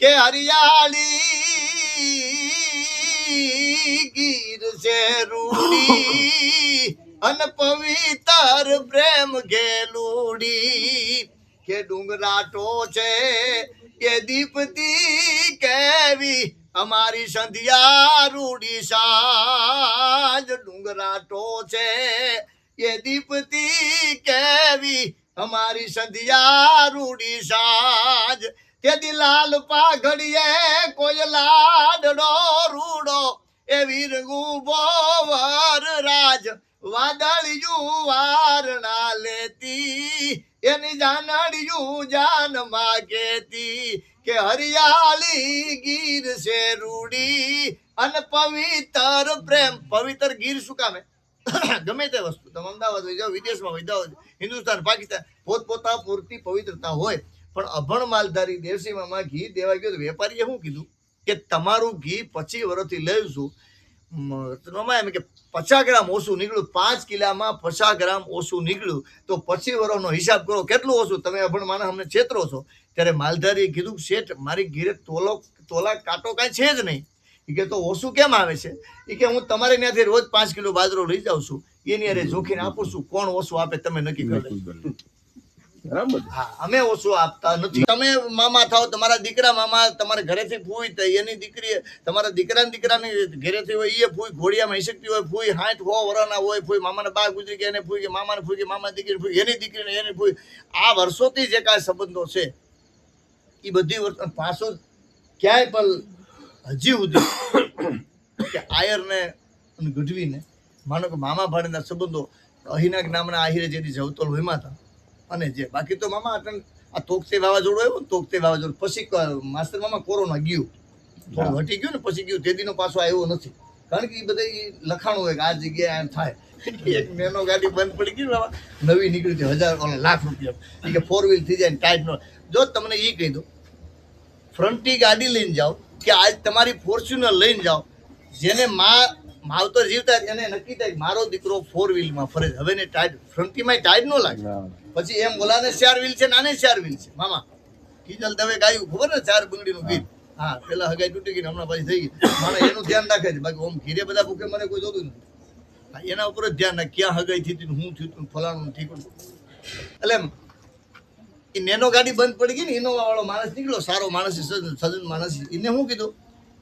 કે હરિયાળી ગીર છે રૂડી, અન પવિત્ર પ્રેમ ગેલુડી કે ડુંગરાટો છે કે દીપતી કેવી, અમારી સંધ્યા રૂડી સાજ. ડુંગરાટો છે કે દીપતી કેવી, અમારી સંધ્યા રૂડી સાજ. તેથી લાલ પાઘડીએ કોઈ લાડડો રૂડો? એ વીરગુ બોવર રાજ વાદળિયું વારણા લેતી, એની જાનડિયું જાન માગેતી કે હરિયાળી ગીર છે રૂડી અને પવિત્ર પ્રેમ. પવિત્ર ગીર શું કામે ગમે તે વસ્તુ. તમે અમદાવાદ હોય જાઓ, વિદેશમાં હોય, જાઓ, હિન્દુસ્તાન, પાકિસ્તાન પોતપોતા પૂરતી પવિત્રતા હોય. પણ અભણ માલધારી દેવસીમાં ઘી દેવા ગયો તો વેપારીએ શું કીધું? કે તમારું ઘી પચીસ વર્ષથી લઈશું છું એમ કે પચાસ ગ્રામ ઓછું નીકળ્યું પાંચ કિલામાં પચાસ ગ્રામ ઓછું નીકળ્યું. તો પચીસ વર્ષનો હિસાબ કરો કેટલું ઓછું? તમે અભણ માણસ અમને છેતરો છો. ત્યારે માલધારીએ કીધું શેઠ મારી ઘીરે તોલો તોલા કાંટો કાંઈ છે જ નહીં. એ કે તો ઓછું કેમ આવે છે? એ કે હું તમારે ત્યાંથી રોજ પાંચ કિલો બાજરો લઈ જાઉં છું. એની અરે જોખીને આપું છું. કોણ ઓછું આપે તમે નક્કી કરો. બરાબર? હા, અમે ઓછું આપતા નથી. તમે મામા થાવ તમારા દીકરા મામા, તમારા ઘરેથી ફૂઈ થાય એની દીકરી, તમારા દીકરાની દીકરાની ઘરેથી હોય એ ફૂઈ, ઘોડિયામાં હિસકતી હોય, ફૂઈ, હાઠ હો વરાના હોય, ફૂઈ, મામાના બા ગુજરી ગયા એને ફૂઈ કે મામાને ફૂઈ કે મામા દીકરી ફૂઈ એની દીકરીને એની ફૂઈ આ વર્ષોથી જે કાંઈ સંબંધો છે એ બધી વર્ષ પાછો ક્યાંય પણ હજી સુધી કે આયરને અને ગઢવીને, માનો કે મામા ભાણેના સંબંધો અહીના નામના આહિરે જેથી જવતોલ હોય હતા અને જે બાકી તો મામા અટન આ તોકતે વાવાઝોડું આવ્યું તોકતે વાવાઝોડું. પછી માસ્તર મામા કોરોના ગયું. થોડું હટી ગયું ને પછી ગયું. તે દીનો પાછો આવ્યો નથી. કારણ કે એ બધા લખાણું હોય કે આ જગ્યાએ આમ થાય. એક મેનો ગાડી બંધ પડી ગઈ બાબા, નવી નીકળી હતી હજાર લાખ રૂપિયા. કે ફોર વ્હીલ થઈ જાય ને ટાઈટનો જો તમને એ કહી દો ફ્રન્ટની ગાડી લઈને જાઓ કે આજ તમારી ફોર્ચ્યુનર લઈને જાઓ જેને મા માવતર જીવતા એને નક્કી થાય મારો દીકરો ફોર વ્હીલમાં ફરે હવે ને ટાઈટ ફ્રન્ટીમાં ટાઈટ ન લાગે. પછી એમ ઓલાને ચાર વ્હીલ છે નાને ચાર વ્હીલ છે. મામા કિજલ દવે ગાયું ખબર ને ચાર બંગડીનું ગીત. હા પેલા હગાઈ તૂટી ગઈ હમણાં પછી થઈ ગઈ. મારે એનું ધ્યાન રાખે છે. બાકી ઓમ ઘીરે બધા ભૂખે મને કોઈ જોતું નથી. એના ઉપર જ ધ્યાન રાખ. ક્યાં હગાઈ થઈ હતી હું થયું ફલાણું ઠીક એટલે એ નેનો ગાડી બંધ પડી ગઈ ને ઇનોવા વાળો માણસ નીકળ્યો. સારો માણસ સજ્જન માણસ. એને શું કીધું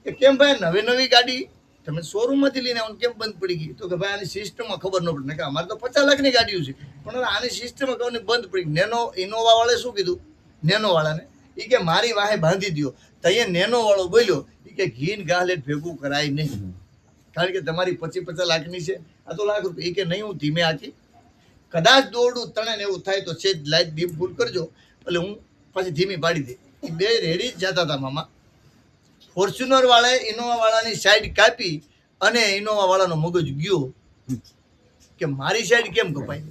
કે કેમ ભાઈ નવી નવી ગાડી તમે શોરૂમમાંથી લઈને આવું કેમ બંધ પડી ગઈ? તો કે ભાઈ આની સિસ્ટમમાં ખબર ન પડે. કે અમારે તો પચાસ લાખની ગાડીઓ છે. પણ આની સિસ્ટમમાં ખબર બંધ પડી ગઈ. નેનો ઇનોવા વાળે શું કીધું? નેનો વાળાને એ કે મારી વાહે બાંધી દ્યો. તો અહીંયા નેનોવાળો બોલ્યો એ કે ઘીન ગાલેટ ભેગું કરાય નહીં. કારણ કે તમારી પચીસ પચાસ લાખની છે. આ તો લાખ રૂપિયા. એ કે નહીં હું ધીમે આખી કદાચ દોરડું તણે એવું થાય તો છે લાઈટ ડીમ ફૂલ કરજો. એટલે હું પછી ધીમી પાડી દે. એ બે રેડી જ જતા હતા મામા. ફોર્ચ્યુનર વાળાએ ઇનોવા વાળાની સાઈડ કાપી અને ઇનોવા વાળાનો મગજ ગયો. કે મારી સાઈડ કેમ કપાઈ?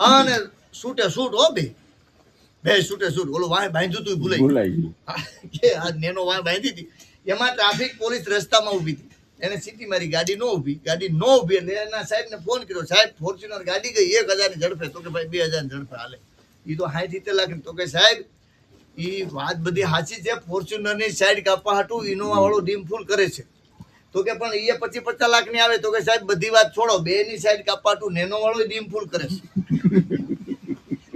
અને શૂટે સૂટ હો બે. બે સૂટે સૂટ. ઓલો વાય બાંધ્યું તું ભૂલાઈ. ભૂલાઈ કે આ નેનો વાય બાંધી હતી. એમાં ટ્રાફિક પોલીસ રસ્તામાં ઊભી હતી. એને સીટી મારી ગાડી ન ઊભી. ગાડી ન ઊભી એટલે એના સાહેબને ફોન કર્યો. સાહેબ ફોર્ચ્યુનર ગાડી ગઈ. એક હજારની ઝડપે. તો કે ભાઈ બે હજારની ઝડપે હાલે. એ તો હાઈ રીતે લાગે તો કે સાહેબ એ વાત બધી સાચી છે. ફોર્ચ્યુનરની સાઈડ કાપવા હાટું ઇનોવા વાળો ડીમ ફૂલ કરે છે. તો કે પણ એ પચીસ પચાસ લાખની આવે તો કે સાહેબ બધી વાત છોડો. બે ની સાઈડ કાપવા હાટું નેનો વાળો ડીમ ફૂલ કરે છે.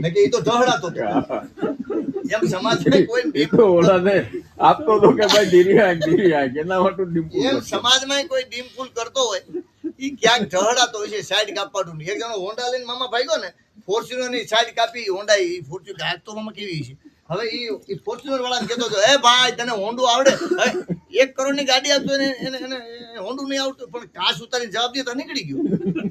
કે એ તો ઢહડાતો એમ સમાજમાં કોઈ ડીમ તો ઓલાને આપતો તો કે ભાઈ ધીરી આંખ ધીરી આંખ એના માટે ડીપુ એમ સમાજમાં કોઈ ડીમ ફૂલ કરતો હોય એ ક્યાંક ઢહડાતો હોય છે સાઈડ કાપવાનું એક જણો હોન્ડા લઈને મામા ભાગ્યો ને ફોર્ચ્યુનરની સાઈડ કાપી હોન્ડા ઈ ફોર્ચ્યુનર હાથ તો મામા કેવી છે? હવે ઈ ફોર્ચ્યુનર વાળાને કહેતો હતો, એ ભાઈ, તને હોન્ડું આવડે? એક કરોડની ગાડી આપતો ને એને એને હોન્ડું નહીં આવડતું, પણ કાશ ઉતારીને જવાબ દેતા નીકળી ગયો.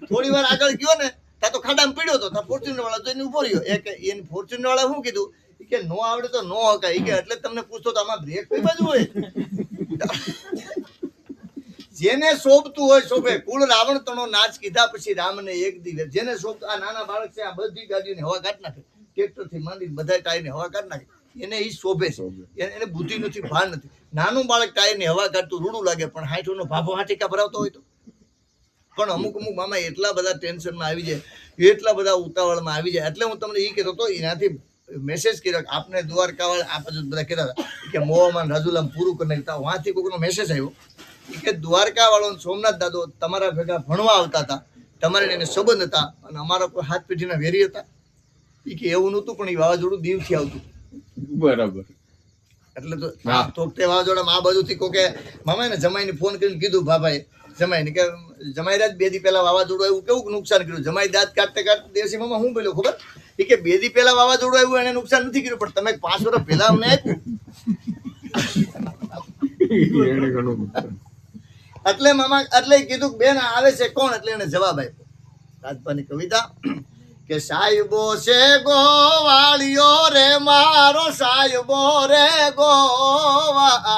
થોડી વાર આગળ ગયો ને ત્યાં તો ખાડામાં પીડ્યો હતો ત્યાં ફોર્ચ્યુનર વાળા જોઈને ઊભો રહ્યો. એક એને ફોર્ચ્યુનર વાળા શું કીધું? કે, નો આવડે તો નો હકાય. કે, એટલે તમને પૂછતો તો આમાં બ્રેક કઈ બાજુ હોય? જેને શોભતું હોય શોભે. કુળ રાવણ તણો નાચ કીધા પછી રામને એક દિવસ. જેને શોભતું આ નાના બાળક છે, આ બધી ગાડીઓને હવા કાઢ નાખે. ટ્રેક્ટરથી માંડી બધા ટાયરને હવા કાઢ નાખે. એને એ શોભે છે. એને બુદ્ધિ નથી ભાન નથી. નાનું બાળક ટાયરની હવા કાઢતું રૂડું લાગે પણ હાઠોનો ભાભો હાટીકા ભરાવતો હોય તો. પણ અમુક અમુક મામા એટલા બધા ટેન્શનમાં આવી જાય એટલા બધા ઉતાવળમાં આવી જાય. એટલે હું તમને એ કહેતો હતો એનાથી મેસેજ કર્યો આપને દ્વારકાવાળા આ બધું બધા કહેતા હતા કે મોહમાન રાજુલામ પૂરું કરી નાખતા વાંથી કોઈનો મેસેજ આવ્યો કે દ્વારકાવાળો સોમનાથ દાદો તમારા ભેગા ભણવા આવતા હતા. તમારે એને સંબંધ હતા અને અમારા કોઈ હાથ પેઢીના વેરી હતા. કે એવું નહોતું પણ એ વાવાઝોડું દીવથી આવતું. બરાબર. એટલે તો તો તોકતે વાવાઝોડામાં આ બાજુથી કોકે મામા ને જમાઈને ફોન કરીને કીધું ભાભાએ જમાઈને. કે જમાઈ બે દી પહેલા વાવાઝોડું આવ્યું કેવું નુકસાન કર્યું? જમાઈ દાંત કાઢતે કાઢતે દેશી મામા હું બોલ્યો ખબર? એ કે બે દી પહેલા વાવાઝોડું આવ્યું એને નુકસાન નથી કર્યું પણ તમે પાંચ વર્ષ પહેલા અમને આપ્યું. એટલે મામા એટલે કીધું કે બેન આવે છે કોણ? એટલે એને જવાબ આપ્યો. રાજપાની કવિતા. કે સાહેબો છે ગોવાળિયો રે, મારો સાહેબો રે ગોવાળિયો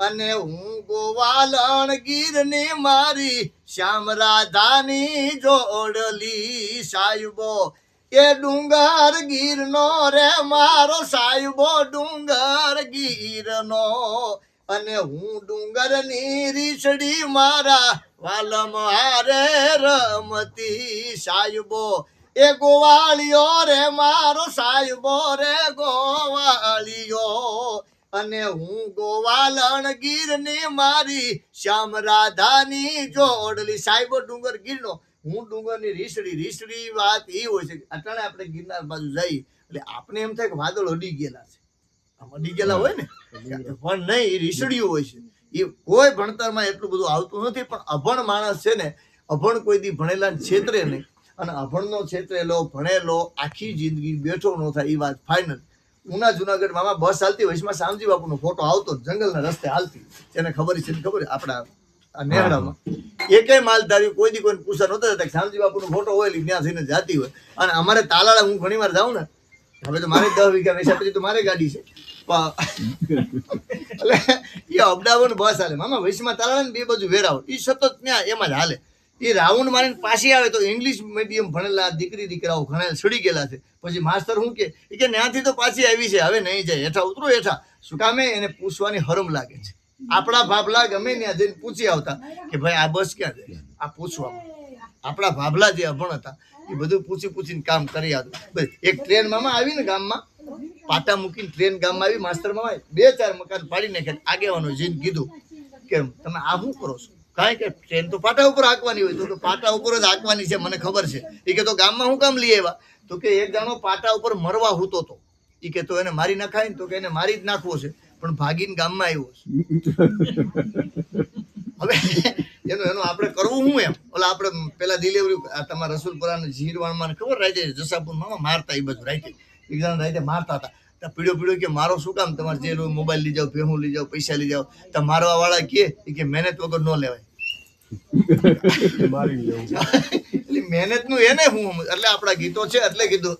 અને હું ગોવાલણ ગીરની મારી શ્યામ રાધાની જોડલી સાહેબો. એ ડુંગર ગીરનો રે, મારો સાહેબો ડુંગર ગીરનો. અને હું ડુંગરની રીછડી મારા વાલમ હારે રમતી સાહેબો. એ ગોવાળિયો રે, મારો સાહેબો રે ગોવાળિયો અને હું ગોવાલણ ગીરની મારી શ્યામ રાધાની જોડલી. સાહેબો, ડુંગર ગીરનો. હું ડુંગરની રીસડી રીસડી વાત એ હોય છે અટાણે આપણે ગિરનાર બાજુ જઈએ. એટલે આપણે એમ થાય કે વાદળ અડી ગયેલા છે. આમ અડી ગયેલા હોય ને પણ નહીં એ રીસડિયું હોય છે. એ કોઈ ભણતરમાં એટલું બધું આવતું નથી પણ અભણ માણસ છે ને અભણ કોઈ દી ભણેલા છેતરે નહીં. અને અભણનો છેતરેલો ભણેલો આખી જિંદગી બેઠો ન થાય એ વાત ફાઇનલ ઉના જુનાગઢ મામા બસ હાલતી એમાં શામજી બાપુનો ફોટો આવતો જંગલના રસ્તે હાલતી. એને ખબર છે ખબર આપણા આ નેહડામાં. એકેય માલધારી કોઈ દી કોઈ પૂછા નહોતા શામજી બાપુનો ફોટો હોય ત્યાં થઈને જાતી હોય. અને અમારે તાલાળા હું ઘણી વાર જાઉં ને હવે તો મારે દસ વીઘા વેચ્યા પછી તો મારે ગાડી છે. એટલે એ અપડાવન બસ હાલે. મામા, વૈશમાં તારા ને બે બાજુ વેરાવ એ સતત ત્યાં એમાં જ હાલે. એ રાઉન્ડ મારીને પાછી આવે તો ઇંગ્લિશ મીડિયમ ભણેલા દીકરી દીકરાઓ ઘણા સડી ગયેલા છે. પછી માસ્તર શું કે? કે ત્યાંથી તો પાછી આવી છે. હવે નહીં જાય. હેઠા ઉતરો, હેઠા. શું કામે? એને પૂછવાની હરમ લાગે છે. આપણા ભાભલા ગમે ત્યાં જઈને પૂછી આવતા કે ભાઈ આ બસ ક્યાં જાય આ પૂછવામાં. આપણા ભાભલા જે અભણ હતા એ બધું પૂછી પૂછીને કામ કરી હતું એક ટ્રેન મામા આવીને ગામમાં પાટા મૂકીને ટ્રેન ગામમાં આવી માસ્તર મામા બે ચાર મકાન પાડી નાખ્યા. આગેવાનો જઈને કીધું કે તમે આ શું કરો છો? કારણ કે ટ્રેન તો પાટા ઉપર હાંકવાની હોય તો પાટા ઉપર જ હાંકવાની છે મને ખબર છે. એ કે તો ગામમાં હું કામ લઈ આવ્યા? તો કે એક જાણો પાટા ઉપર મરવા હૂતો તો. એ કે તો એને મારી નખાય ને તો કે એને મારી જ નાખવો છે. પણ ભાગીને ગામમાં આવ્યો છે. હવે એનું એનું આપણે કરવું હું એમ? ઓલા આપણે પેલા ડિલિવરી તમારા રસુલપુરા જીરવાણમાં ખબર રાતે જસાપુરમાં મારતા એ બધું રાતે એક જણા રાતે મારતા હતા. તો પીડ્યો પીડ્યો કે મારો શું કામ? તમારે જે મોબાઈલ લઈ જાઓ ભેહું લઈ જાઓ પૈસા લઈ જાઓ તો મારવા વાળા કે કે મહેનત વગર ન લેવાય. એટલે મહેનતનું એને હું એટલે આપણા ગીતો છે એટલે કીધું.